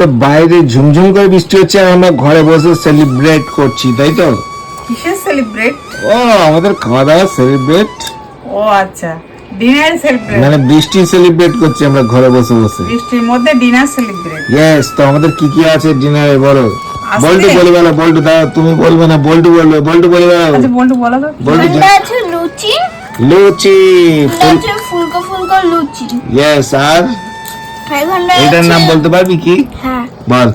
তো বাইরে ঝুমঝুম করে বৃষ্টি হচ্ছে আর আমরা ঘরে বসে সেলিব্রেট করছি তাই তো? কিসের সেলিব্রেট ও আমাদের খাওয়া দাওয়া সেলিব্রেট ও আচ্ছা। ডিনার সেলিব্রেট মানে বৃষ্টি সেলিব্রেট করছি আমরা ঘরে বসে বসে। বৃষ্টির মধ্যে ডিনার সেলিব্রেট ইয়েস তো আমাদের কি কি আছে ডিনারে বলো? বল্টু বলে বেলা বল্টু দাও তুমি বলবে না বল্টু বলবে বল্টু বলে বেলাও আচ্ছা বলটু বলো তো। বল্টু আছে লুচি। লুচি ফুলকো ফুলকো লুচি। ইয়েস আর? এটার নাম বলতে পারবি কি? হ্যাঁ। বল।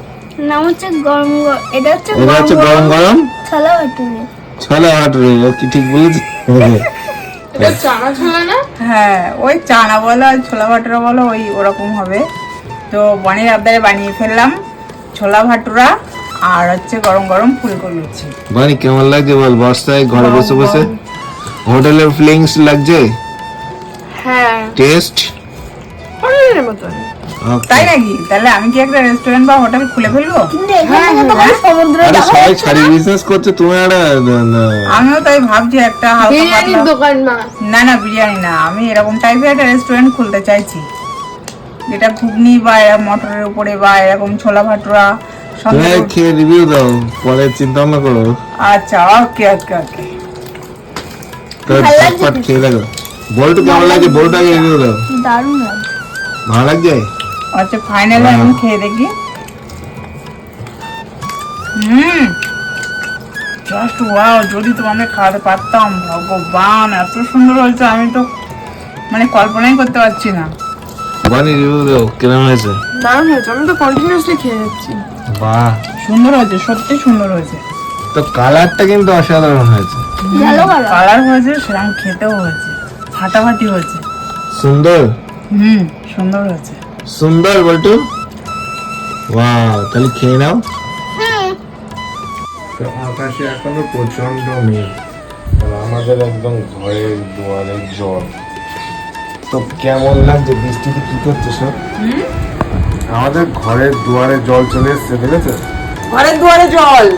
নাম হচ্ছে গরম গরম এটা হচ্ছে এটা হচ্ছে গরম গরম ছালা ভাটুরে। ছলা হাটুরে ও কি ঠিক বলেছি? এটা চানা ছানা না? হ্যাঁ ওই চানা বলো আর ছোলা ভাটুরা বলো ওই ওরকম হবে। তো বনের আবদারে বানিয়ে ফেললাম ছোলা ভাটুরা আর হচ্ছে গরম গরম ফুলকো লুচি বানি কেমন লাগছে বল? বর্ষায় ঘরে বসে বসে? হোটেলের ফিলিংস লাগছে? হ্যাঁ। টেস্ট হোটেলের মতন তাই নাকি? তাহলে আমি কি একটা রেস্টুরেন্ট বা হোটেল খুলে ফেলব? কোনো সমুদ্র সবাই বিজনেস করছে তুমি একটা আমিও তাই ভাবছি একটা বিরিয়ানির দোকান না? না বিরিয়ানি না। আমি এরকম টাইপের একটা রেস্টুরেন্ট খুলতে চাইছি। যেটা ঘুগনি বা মটরের উপরে বা এরকম ছোলা ভাটুরা খেয়ে রিভিউ দাও পরে চিন্তা ভাবনা করো। আচ্ছা ওকে খেয়ে দেখো। বলটু কেমন লাগছে? বলটা আগে রিভিউ দাও। দারুণ ভালো লাগছে? আচ্ছা ফাইনালি আমি খেয়ে দেখি। হুম। জাস্ট ওয়াও যদি তো আমি খাওয়াতে পারতাম ভগবান এত সুন্দর হয়েছে আমি তো মানে কল্পনাই করতে পারছি না। বানি রিভিউ দাও কেমন হয়েছে? দারুণ হয়েছে আমি তো কন্টিনিউয়াসলি খেয়ে যাচ্ছি। বাহ। সুন্দর হয়েছে সত্যি সুন্দর হয়েছে। তো কালারটা কিন্তু অসাধারণ হয়েছে। কালার হয়েছে সেরকম খেতেও হয়েছে ফাটাফাটি হয়েছে। সুন্দর? হুম সুন্দর হয়েছে। সুন্দর বলটু। ওয়াও তাহলে খেয়ে নাও। তো আকাশে এখনও প্রচণ্ড মেঘ। আর আমাদের একদম ঘরের দুয়ারে জল। তো কেমন লাগছে বৃষ্টিতে কি করছে সব? আমাদের ঘরের দুয়ারে জল চলে এসছে দেখেছ? ঘরের দুয়ারে জল?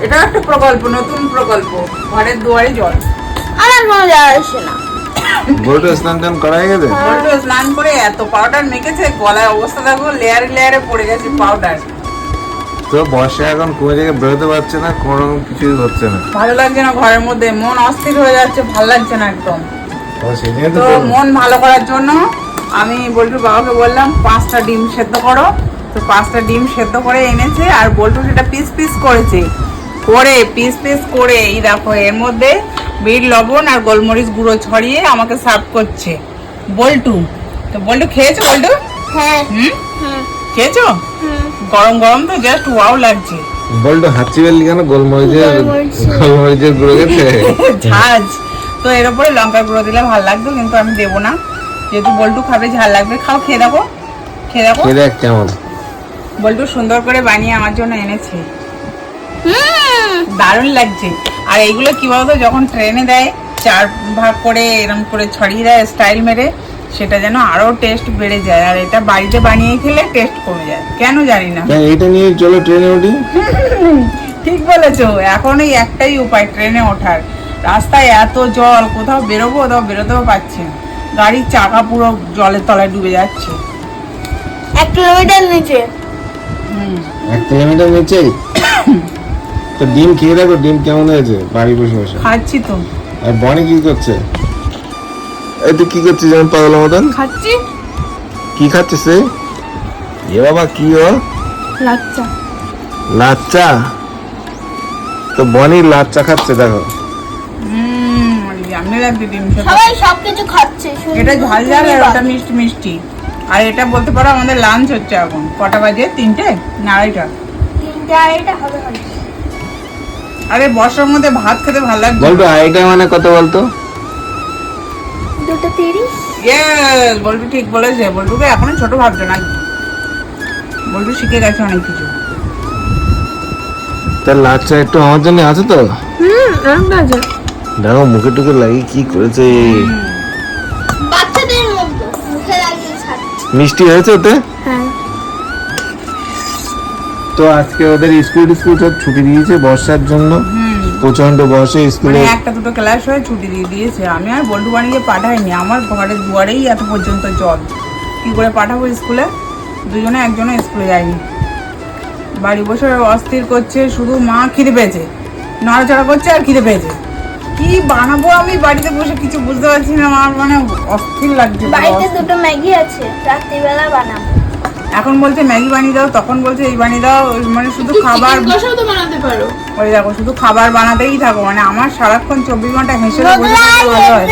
এটা একটা প্রকল্প নতুন প্রকল্প। ঘরের দুয়ারে জল। আমার কোনো যাওয়া আসে না। বলটু স্নান টান করা হয়ে গেছে? বল্টু স্নান করে এত পাউডার মেখেছে গলায় অবস্থা দেখো লেয়ারে লেয়ারে পড়ে গেছে পাউডার তো বর্ষা এখন কোনো জায়গায় বেরোতে পারছে না কোনো কিছুই হচ্ছে না। ভালো লাগছে না ঘরের মধ্যে মন অস্থির হয়ে যাচ্ছে ভালো লাগছে না একদম। তো মন ভালো করার জন্য আমি বল্টুর বাবাকে বললাম পাঁচটা ডিম সেদ্ধ করো। তো পাঁচটা ডিম সেদ্ধ করে এনেছে আর বল্টু সেটা পিস পিস করেছে। করে পিস পিস করে এই দেখো এর মধ্যে বিট লবণ আর গোলমরিচ গুঁড়ো ছড়িয়ে আমাকে সার্ভ করছে। বল্টু তো বল্টু খেয়েছো বল্টু? হ্যাঁ। হুম? হুম খেয়েছো? গরম গরম তো জাস্ট ওয়াও লাগছে। বলতো হাঁচি বেললি কেন? গোলমরিচের গোলমরিচের গুঁড়ো গেছে ঝাঁজ। তো এর উপরে লঙ্কা গুঁড়ো দিলে ভালো লাগতো কিন্তু আমি দেবো না। যেহেতু বল্টু খাবে ঝাল লাগবে খাও খেয়ে দেখো। খেয়ে দেখো। খেয়ে দেখ কেমন। বল্টু সুন্দর করে বানিয়ে আমার জন্য এনেছে। হুম। দারুণ লাগছে। আর এইগুলো কি বলতো যখন ট্রেনে দেয় চার ভাগ করে এরকম করে ছড়িয়ে দেয় স্টাইল মেরে সেটা যেন আরও টেস্ট বেড়ে যায়। আর এটা বাড়িতে বানিয়ে খেলে টেস্ট কমে যায়। কেন জানি না। এইটা নিয়ে চলো ট্রেনে উঠি? ঠিক বলেছ এখন এই একটাই উপায় ট্রেনে ওঠার। রাস্তায় এত জল কোথাও বেরোবো কোথাও বেরোতেও পারছি না। গাড়ির চাকা পুরো জলের তলায় ডুবে যাচ্ছে। এক কিলোমিটার নিচে। হুম। এক কিলোমিটার নিচে? তো ডিম খেয়ে দেখো ডিম কেমন হয়েছে? বাড়ি বসে বসে। খাচ্ছি তো। আর বনি কি করছে? এই তুই কি করছিস যেমন পাগল মতন? খাচ্ছি। কি খাচ্ছিস সে এ বাবা কি ও? লাচ্চা। লাচ্চা? তো বনি লাচ্চা খাচ্ছে দেখো। হুম লাগবে ডিম সবাই সবকিছু খাচ্ছে এটা ঝাল ঝাল আর ওটা মিষ্টি মিষ্টি। আর এটা বলতে পারো আমাদের লাঞ্চ হচ্ছে এখন। কটা বাজে? তিনটে? না আড়াইটা? তিনটে আড়াইটা হবে। আরে বর্ষার মধ্যে ভাত খেতে ভালো লাগছে বলতো আইটা মানে কত বলতো? দুটো তিরিশ। ইয়েস বল্টু ঠিক বলেছে। বল্টুকে এখনও ছোট ভাবছ না। বল্টু শিখে গেছে অনেক কিছু। তার লাচ্চা একটু আমার জন্য আছে তো? হুম আছে দেখো মুখে টুকে লাগিয়ে কি করেছে। বাচ্চাদের মুখে লাগিয়ে মিষ্টি হয়েছে ওতে? হ্যাঁ। তো আজকে ওদের স্কুল টিস্কুল সব ছুটি দিয়েছে বর্ষার জন্য। প্রচণ্ড বর্ষে মানে স্কুলে একটা দুটো ক্লাস হয়ে ছুটি দিয়ে দিয়েছে। আমি আর বল্টু বাড়িকে পাঠাইনি। আমার ঘরের দুয়ারেই এত পর্যন্ত জল। কি করে পাঠাবো স্কুলে? দুজনে একজনে স্কুলে যায়নি। বাড়ি বসে অস্থির করছে শুধু মা খিদে পেয়েছে। নড়াচড়া করছে আর খিদে পেয়েছে। কি বানাবো আমি? বাড়িতে বসে কিছু বুঝতে পারছি না। আমার মানে অস্থির লাগছে। বাড়িতে দুটো ম্যাগি আছে। রাত্রিবেলা বানাবো। এখন বলছে ম্যাগি বানিয়ে দাও তখন বলছে এই বানিয়ে দাও ওই মানে শুধু খাবার কষাও বানাতে পারো। ওই দেখো শুধু খাবার বানাতেই থাকো মানে আমার সারাক্ষণ চব্বিশ ঘণ্টা হেসেলে বসে থাকলে ভালো হয়।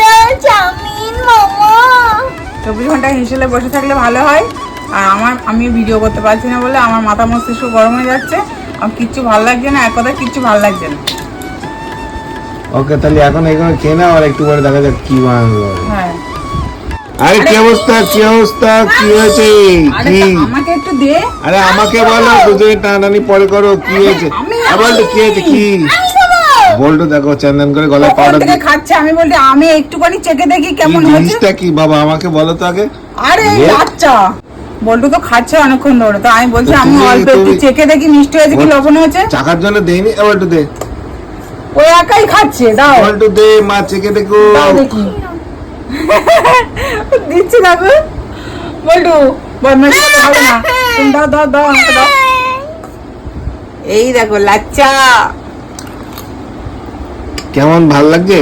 চব্বিশ ঘণ্টা হেসেলে বসে থাকলে ভালো হয়। আর আমার আমি ভিডিও করতে পারছি না বলে আমার মাথা মস্তিষ্ক গরম হয়ে যাচ্ছে। আমার কিচ্ছু ভালো লাগছে না এক কথা কিচ্ছু ভালো লাগছে না। ওকে তাহলে এখন এখানে খেয়ে নাও আর একটু পরে দেখা যাক কি বানানো হ্যাঁ। আরে কি অবস্থা? কি অবস্থা? কি হয়েছে? কি? আমাকে একটু দে। আরে আমাকে বলো দুজনে টানাটানি পরে করো কি হয়েছে? আমি- আবার কি হয়েছে? কি? বলতো দেখো চন্দন করে গলায় পাউডার থেকে খাচ্ছে? আমি বলছি আমি একটুখানি চেকে দেখি কেমন হয়েছে। জিনিসটা কি? বাবা আমাকে বলো তো আগে। আরে? বাচ্চা। বল্টু তো খাচ্ছে অনেকক্ষণ ধরে। তো আমি বলছি আমি অল্প একটু চেকে দেখি মিষ্টি হয়েছে কি লবণ হয়েছে। চাকার জন্য দেয়নি এবার একটু দে। ও একাই খাচ্ছে দাও। একটু দে মা চেকে দেখো। দাও দেখি। দিচ্ছি দেখো বল্টু হবে না। তুমি দাও দাও দাও আমাকে দাও। এই দেখো লাচ্চা। কেমন ভালো লাগছে?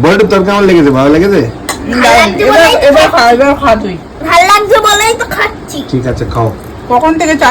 বলটু তোর কেমন লেগেছে? ভালো লেগেছে? এবার এবার খা এবার খা তুই। ভালো লাগছে বলেই তো খাচ্ছি। ঠিক আছে খাও। কখন থেকে চা